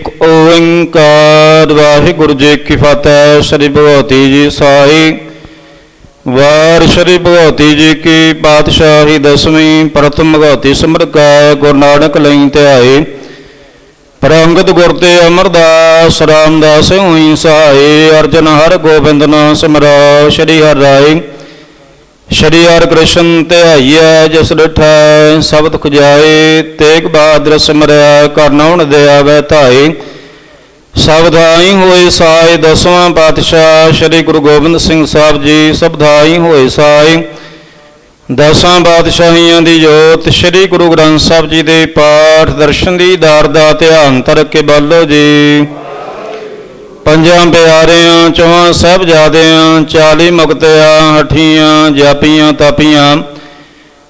ਇੱਕ ਓੰਕਾਰ ਵਾਹਿਗੁਰੂ ਜੀ ਕੀ ਫਤਿਹ, ਸ੍ਰੀ ਭਗਵਤੀ ਜੀ ਸਾਈ ਵਾਰ ਸ੍ਰੀ ਭਗਵਤੀ ਜੀ ਕੀ ਪਾਤਸ਼ਾਹੀ ਦਸਵੀਂ, ਪ੍ਰਥਮ ਭਗਵਤੀ ਸਿਮਰਕਾ ਗੁਰੂ ਨਾਨਕ ਲਈ ਧਿਆਏ। ਪ੍ਰੰਗਤ ਗੁਰ ਤੇ ਅਮਰਦਾਸ, ਰਾਮਦਾਸ ਹੋਈ ਸਹਾਏ ਅਰਜਨ ਹਰ ਗੋਬਿੰਦ ਨਾਮ ਸਿਮਰੋ, ਸ੍ਰੀ ਹਰਿ ਰਾਏ। ਸ਼੍ਰੀ ਹਰਿ ਕ੍ਰਿਸ਼ਨ ਧਿਆਈਐ ਜਿਸ ਡਿਠੈ ਸ਼ਬਦ ਖੁਜਾਏ ਤੇਗ ਬਹਾਦਰ ਸਿਮਰਿਆ ਕਰਨਉਣ ਦੇ ਆਵੇ ਧਾਈ ਸਬਦਾਈ ਹੋਏ ਸਾਈ ਦਸਵਾਂ ਪਾਤਸ਼ਾਹ, ਸ੍ਰੀ ਗੁਰੂ ਗੋਬਿੰਦ ਸਿੰਘ ਸਾਹਿਬ ਜੀ ਸਬਦਾਈ ਹੋਏ ਸਾਈ ਦਸਾਂ ਬਾਦਸ਼ਾਹੀਆਂ ਦੀ ਜੋਤ, ਸ੍ਰੀ ਗੁਰੂ ਗ੍ਰੰਥ ਸਾਹਿਬ ਜੀ ਦੇ ਪਾਠ, ਦਰਸ਼ਨ ਦੀ ਦਾਰ ਦਾ ਧਿਆਨ ਧਰ ਕੇ ਬੋਲੋ ਜੀ। ਪੰਜਾਂ ਪਿਆਰਿਆਂ, ਚੌਹਾਂ ਸਾਹਿਬਜ਼ਾਦਿਆਂ 40 ਮੁਕਤਿਆਂ ਹਠੀਆਂ ਜਾਪੀਆਂ, ਤਾਪੀਆਂ।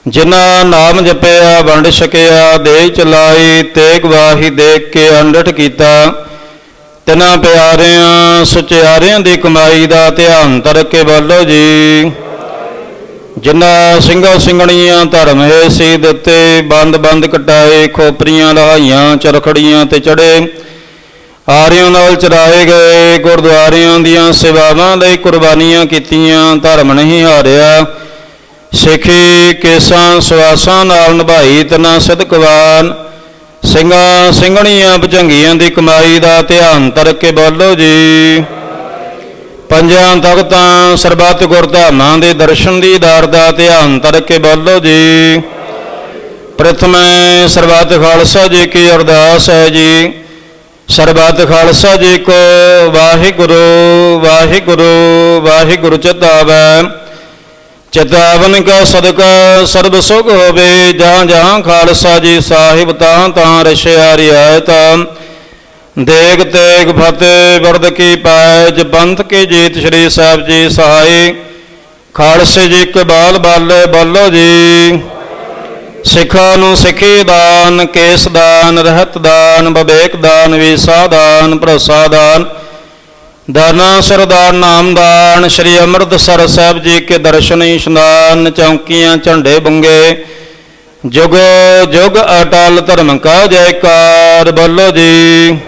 ਜਿਨ੍ਹਾਂ ਨਾਮ ਜਪਿਆ, ਵੰਡ ਛਕਿਆ ਦੇ ਚਲਾਈ, ਤੇਗ ਵਾਹੀ ਦੇਖ ਕੇ ਅੰਡਠ ਕੀਤਾ। ਤਿਨਾਂ ਪਿਆਰਿਆਂ, ਸੁਚਿਆਰਿਆਂ ਦੀ ਕਮਾਈ ਦਾ ਧਿਆਨ ਧਰ ਕੇ ਬੋਲੋ ਜੀ। ਜਿਨ੍ਹਾਂ ਸਿੰਘਾਂ ਸਿੰਘਣੀਆਂ ਧਰਮ ਹੈ ਸੀ ਦਿੱਤੇ ਬੰਦ ਬੰਦ ਕਟਾਏ, ਖੋਪਰੀਆਂ ਲਹਾਈਆਂ ਚਰਖੜੀਆਂ ਤੇ ਚੜੇ। ਆਰਿਆਂ ਨਾਲ ਚਰਾਏ ਗਏ ਗੁਰਦੁਆਰਿਆਂ ਦੀਆਂ ਸੇਵਾਵਾਂ ਲਈ ਕੁਰਬਾਨੀਆਂ ਕੀਤੀਆਂ, ਧਰਮ ਨਹੀਂ ਹਾਰਿਆ। ਸਿੱਖੀ ਕੇਸਾਂ ਸਵਾਸਾਂ ਨਾਲ ਨਿਭਾਈ ਤਨਾ ਸਦਕਵਾਨ। ਸਿੰਘਾਂ ਸਿੰਘਣੀਆਂ ਭਜੰਗੀਆਂ ਦੀ ਕਮਾਈ ਦਾ ਧਿਆਨ ਧਰ ਕੇ ਬੋਲੋ ਜੀ। ਪੰਜਾਂ ਤਖਤਾਂ ਸਰਬੱਤ ਗੁਰਧਾਮਾਂ ਦੇ ਦਰਸ਼ਨ ਦੀ ਦਾਰ ਦਾ ਧਿਆਨ ਧਰ ਕੇ ਬੋਲੋ ਜੀ। ਪ੍ਰਥਮੇ ਸਰਬੱਤ ਖਾਲਸਾ ਜੀ ਕੀ ਅਰਦਾਸ ਹੈ ਜੀ। ਸਰਬੱਤ ਖਾਲਸਾ ਜੀ ਕੋ, ਵਾਹਿਗੁਰੂ ਵਾਹਿਗੁਰੂ ਵਾਹਿਗੁਰੂ ਚਿਤਾਵੈ। ਚਿਤਾਵਨ ਕਾ ਸਦਕਾ, ਸਰਬ ਸੁਖ ਹੋਵੇ ਜਹਾਂ ਜਹਾਂ ਖਾਲਸਾ ਜੀ ਸਾਹਿਬ ਤਾਂ ਤਾਂ ਰਸ਼ਿਆ ਰਿਆਇਤ ਦੇਗ ਤੇਗ ਫਤਿਹ, ਵਰਦ ਕੀ ਪਾਇ ਬੰਤ ਕੇ ਜੀਤ ਸ਼੍ਰੀ ਸਾਹਿਬ ਜੀ ਸਹਾਈ। ਖਾਲਸੇ ਜੀ ਕਬਾਲ ਬਾਲੇ ਬੋਲੋ ਜੀ। ਸਿੱਖਾਂ ਨੂੰ ਸਿੱਖੀ ਦਾਨ, ਕੇਸ ਦਾਨ, ਰਹਿਤ ਦਾਨ, ਵਿਵੇਕ ਦਾਨ, ਵੀਸਾ ਦਾਨ, ਭਰੋਸਾ ਦਾਨ, ਦਾਨਾ, ਸਰਦਾਰ, ਨਾਮ ਦਾਨ, ਸ਼੍ਰੀ ਅੰਮ੍ਰਿਤਸਰ ਸਾਹਿਬ ਜੀ ਕੇ ਦਰਸ਼ਨ ਇਸ਼ਨਾਨ ਚੌਂਕੀਆਂ, ਝੰਡੇ ਬੰਗੇ, ਜੁਗ ਜੁਗ ਅਟਲ ਧਰਮ ਕਾ ਜੈਕਾਰ, ਬੋਲੋ ਜੀ।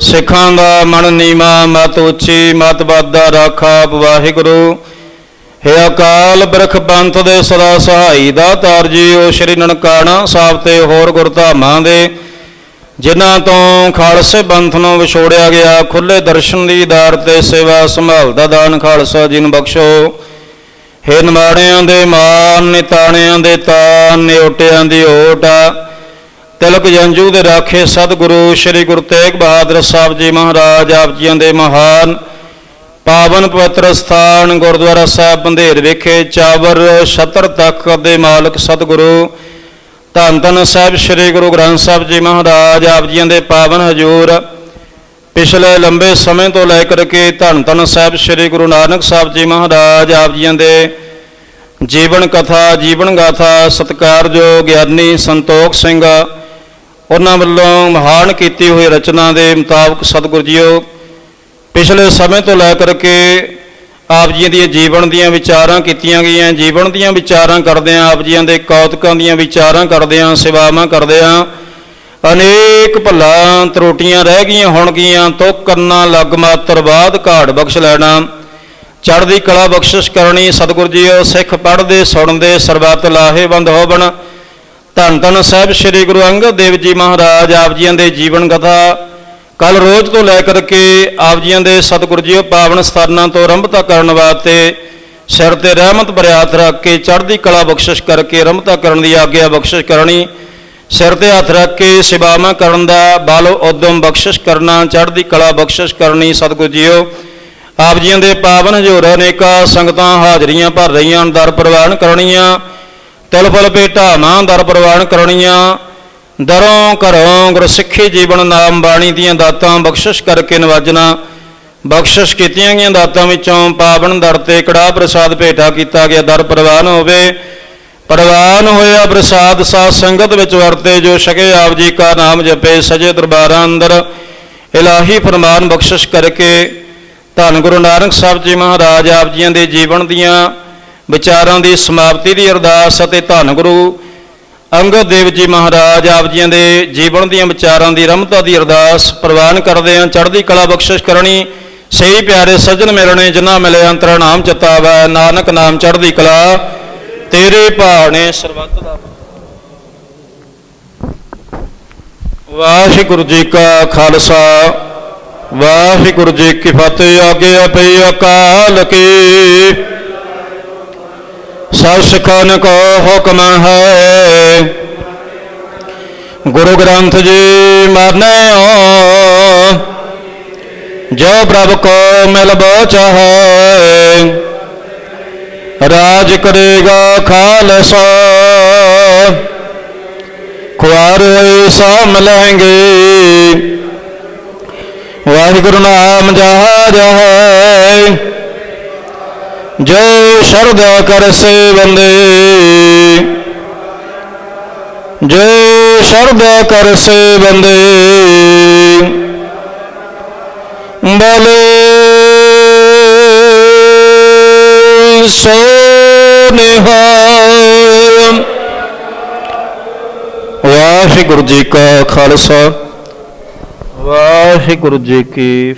ਸਿੱਖਾਂ ਦਾ ਮਨ ਨੀਮਾ ਮਤ ਉੱਚੀ, ਮਤ ਬਾਦਾ ਰਾਖਾ, ਵਾਹਿਗੁਰੂ। ਹੈ ਅਕਾਲ ਬਰਖ ਪੰਥ ਦੇ ਸਦਾ ਸਹਾਈ ਦਾ ਤਾਰ ਜੀਓ ਸ਼੍ਰੀ ਨਨਕਾਣਾ ਸਾਹਿਬ ਤੇ ਹੋਰ ਗੁਰਧਾਮਾਂ ਦੇ, ਜਿਨ੍ਹਾਂ ਤੋਂ ਖਾਲਸੇ ਪੰਥ ਨੂੰ ਵਿਛੋੜਿਆ ਗਿਆ ਖੁੱਲੇ ਦਰਸ਼ਨ ਦੀ ਦਾਰ ਤੇ ਸੇਵਾ ਸੰਭਾਲ ਦਾ ਦਾਨ ਖਾਲਸਾ ਜੀ ਨੂੰ ਬਖਸ਼ੋ। ਹੇ ਨਿਮਾਣਿਆਂ ਦੇ ਮਾਨ, ਨਿਤਾਣਿਆਂ ਦੇ ਤਾਨ ਨਿਓਟਿਆਂ ਦੀ ਓਟ ਤਿਲਕ ਜੰਜੂ ਦੇ ਰਾਖੇ ਸਤਿਗੁਰੂ, ਸ੍ਰੀ ਗੁਰੂ ਤੇਗ ਬਹਾਦਰ ਸਾਹਿਬ ਜੀ ਮਹਾਰਾਜ, ਆਪ ਜੀਆਂ ਦੇ ਮਹਾਨ ਪਾਵਨ ਪਵਿੱਤਰ ਸਥਾਨ ਗੁਰਦੁਆਰਾ ਸਾਹਿਬ ਬੰਧੇਰ ਵਿਖੇ ਚਾਵਰ ਛਤਰ ਤੱਕ ਦੇ ਮਾਲਕ ਸਤਿਗੁਰੂ ਧੰਨ ਧੰਨ ਸਾਹਿਬ ਸ੍ਰੀ ਗੁਰੂ ਗ੍ਰੰਥ ਸਾਹਿਬ ਜੀ ਮਹਾਰਾਜ, ਆਪ ਜੀਆਂ ਦੇ ਪਾਵਨ ਹਜੂਰ। ਪਿਛਲੇ ਲੰਬੇ ਸਮੇਂ ਤੋਂ ਲੈ ਕਰਕੇ ਧੰਨ ਧੰਨ ਸਾਹਿਬ ਸ੍ਰੀ ਗੁਰੂ ਨਾਨਕ ਸਾਹਿਬ ਜੀ ਮਹਾਰਾਜ, ਆਪ ਜੀਆਂ ਦੇ ਜੀਵਨ ਕਥਾ, ਜੀਵਨ ਗਾਥਾ, ਸਤਿਕਾਰਯੋਗ ਗਿਆਨੀ ਸੰਤੋਖ ਸਿੰਘ, ਉਹਨਾਂ ਵੱਲੋਂ ਮਹਾਨ ਕੀਤੀ ਹੋਈ ਰਚਨਾ ਦੇ ਮੁਤਾਬਕ ਸਤਿਗੁਰੂ ਜੀਓ ਪਿਛਲੇ ਸਮੇਂ ਤੋਂ ਲੈ ਕਰਕੇ ਆਪ ਜੀਆਂ ਦੀਆਂ ਜੀਵਨ ਦੀਆਂ ਵਿਚਾਰਾਂ ਕੀਤੀਆਂ ਗਈਆਂ, ਜੀਵਨ ਦੀਆਂ ਵਿਚਾਰਾਂ ਕਰਦੇ ਆਂ ਆਪ ਜੀਆਂ ਦੇ ਕੌਤਕਾਂ ਦੀਆਂ ਵਿਚਾਰਾਂ ਕਰਦੇ ਆਂ ਸੇਵਾਵਾਂ ਕਰਦੇ ਆਂ ਅਨੇਕ ਭੱਲਾਂ ਤਰੋਟੀਆਂ ਰਹਿ ਗਈਆਂ ਹੋਣਗੀਆਂ, ਤੋ ਕਰਨਾ ਲਗ ਮਾਤਰ ਬਾਦ ਘਾੜ ਬਖਸ਼ ਲੈਣਾ। ਚੜ੍ਹਦੀ ਕਲਾ ਬਖਸ਼ਿਸ਼ ਕਰਨੀ, ਸਤਿਗੁਰੂ ਜੀਓ, ਸਿੱਖ ਪੜ੍ਹਦੇ, ਸੁਣਦੇ, ਸਰਬੱਤ ਲਾਹੇਵੰਦ ਹੋਵਣ। ਧੰਨ ਧੰਨ ਸਾਹਿਬ, ਸ੍ਰੀ ਗੁਰੂ ਅੰਗਦ ਦੇਵ ਜੀ ਮਹਾਰਾਜ, ਆਪ ਜੀਆਂ ਦੇ ਜੀਵਨ ਕਥਾ ਕੱਲ ਰੋਜ਼ ਤੋਂ ਲੈ ਕਰਕੇ ਆਪ ਜੀਆਂ ਦੇ ਸਤਿਗੁਰ ਜੀਓ ਪਾਵਨ ਸਥਾਨਾਂ ਤੋਂ ਰੰਭਤਾ ਕਰਨ ਵਾਸਤੇ ਸਿਰ ਤੇ ਰਹਿਮਤ ਬਰਿਆਤ ਰੱਖ ਕੇ ਚੜ੍ਹਦੀ ਕਲਾ ਬਖਸ਼ਿਸ਼ ਕਰਕੇ ਰੰਭਤਾ ਕਰਨ ਦੀ ਆਗਿਆ ਬਖਸ਼ਿਸ਼ ਕਰਨੀ, ਸਿਰ ਤੇ ਹੱਥ ਰੱਖ ਕੇ ਸੇਵਾਵਾਂ ਕਰਨ ਦਾ ਬਲ ਉਦਮ ਬਖਸ਼ਿਸ਼ ਕਰਨਾ, ਚੜ੍ਹਦੀ ਕਲਾ ਬਖਸ਼ਿਸ਼ ਕਰਨੀ ਸਤਿਗੁਰ ਜੀਓ। ਆਪ ਜੀਆਂ ਦੇ ਪਾਵਨ ਹਜ਼ੂਰ ਅਨੇਕਾਂ ਸੰਗਤਾਂ ਹਾਜ਼ਰੀਆਂ ਭਰ ਰਹੀਆਂ, ਦਰ ਪ੍ਰਵਾਨ ਕਰਨੀਆਂ, ਤਿਲ ਫਲ ਭੇਟਾਵਾਂ ਦਰ ਪ੍ਰਵਾਨ ਕਰਨੀਆਂ ਦਰੋਂ ਘਰੋਂ ਗੁਰਸਿੱਖੀ ਜੀਵਨ ਨਾਮ ਬਾਣੀ ਦੀਆਂ ਦਾਤਾਂ ਬਖਸ਼ਿਸ਼ ਕਰਕੇ ਨਵਾਜਣਾ, ਬਖਸ਼ਿਸ਼ ਕੀਤੀਆਂ ਗਈਆਂ ਦਾਤਾਂ ਵਿੱਚੋਂ ਪਾਵਨ ਦਰ ਤੇ ਕੜਾ ਪ੍ਰਸਾਦ ਭੇਟਾ ਕੀਤਾ ਗਿਆ। ਦਰ ਪ੍ਰਵਾਨ ਹੋਵੇ, ਪ੍ਰਵਾਨ ਹੋਇਆ ਪ੍ਰਸਾਦ ਸਾਧ ਸੰਗਤ ਵਿੱਚ ਵਰਤੇ, ਜੋ ਛਕੇ ਆਪ ਜੀ ਕਾ ਨਾਮ ਜਪੇ, ਸਜੇ ਦਰਬਾਰਾਂ ਅੰਦਰ ਇਲਾਹੀ ਫਰਮਾਨ ਬਖਸ਼ਿਸ਼ ਕਰਕੇ ਧੰਨ ਗੁਰੂ ਨਾਨਕ ਸਾਹਿਬ ਜੀ ਮਹਾਰਾਜ ਆਪ ਜੀਆਂ ਦੇ ਜੀਵਨ ਦੀਆਂ ਵਿਚਾਰਾਂ ਦੀ ਸਮਾਪਤੀ ਦੀ ਅਰਦਾਸ ਅਤੇ ਧੰਨ ਗੁਰੂ ਅੰਗਦ ਦੇਵ ਜੀ ਮਹਾਰਾਜ ਆਪ ਜੀਆਂ ਦੇ ਜੀਵਨ ਦੀਆਂ ਵਿਚਾਰਾਂ ਦੀ ਰਮਤਾ ਦੀ ਅਰਦਾਸ ਪ੍ਰਵਾਨ ਕਰਦੇ ਹਾਂ। ਚੜ੍ਹਦੀ ਕਲਾ ਬਖਸ਼ਿਸ਼ ਕਰਨੀ। ਸਹੀ ਪਿਆਰੇ ਸੱਜਣ ਮਿਲਣੇ, ਜਿਨ੍ਹਾਂ ਮਿਲੇ ਅੰਤਰਾ ਨਾਮ ਚਿਤਾਵੈ, ਨਾਨਕ ਨਾਮ ਚੜ੍ਹਦੀ ਕਲਾ। ਤੇਰੇ ਭਾਣੇ ਸਰਬੱਤ ਦਾ ਵਾਹਿਗੁਰੂ ਜੀ ਕਾ ਖਾਲਸਾ, ਵਾਹਿਗੁਰੂ ਜੀ ਕੀ ਫਤਿਹ। ਆਗੇ ਪਈ ਅਕਾਲ ਕੀ ਸਭ ਸਿੱਖਾਂ ਕੋ ਹੁਕਮ ਹੈ। ਗੁਰੂ ਗ੍ਰੰਥ ਜੀ ਮਾਨਿਓ ਜੋ ਪ੍ਰਭ ਕੋ ਮਿਲ ਚਾਹੈ ਰਾਜ ਕਰੇਗਾ ਖਾਲਸਾ। ਖੁਆਰ ਸਾ ਮਿਲਣਗੇ ਵਾਹਿਗੁਰੂ ਨਾਮ ਜਹਾਜ ਹੈ। ਜੋ ਸ਼ਰਧਾ ਕਰ ਸੇ ਬੰਦੇ ਜੋ ਸ਼ਰਧਾ ਕਰ ਸੇ ਬੰਦੇ ਬਲੇ ਸੋ ਨਿਹਾਲ ਵਾਹਿਗੁਰੂ ਜੀ ਕਾ ਖਾਲਸਾ। ਵਾਹਿਗੁਰੂ ਜੀ ਕੀ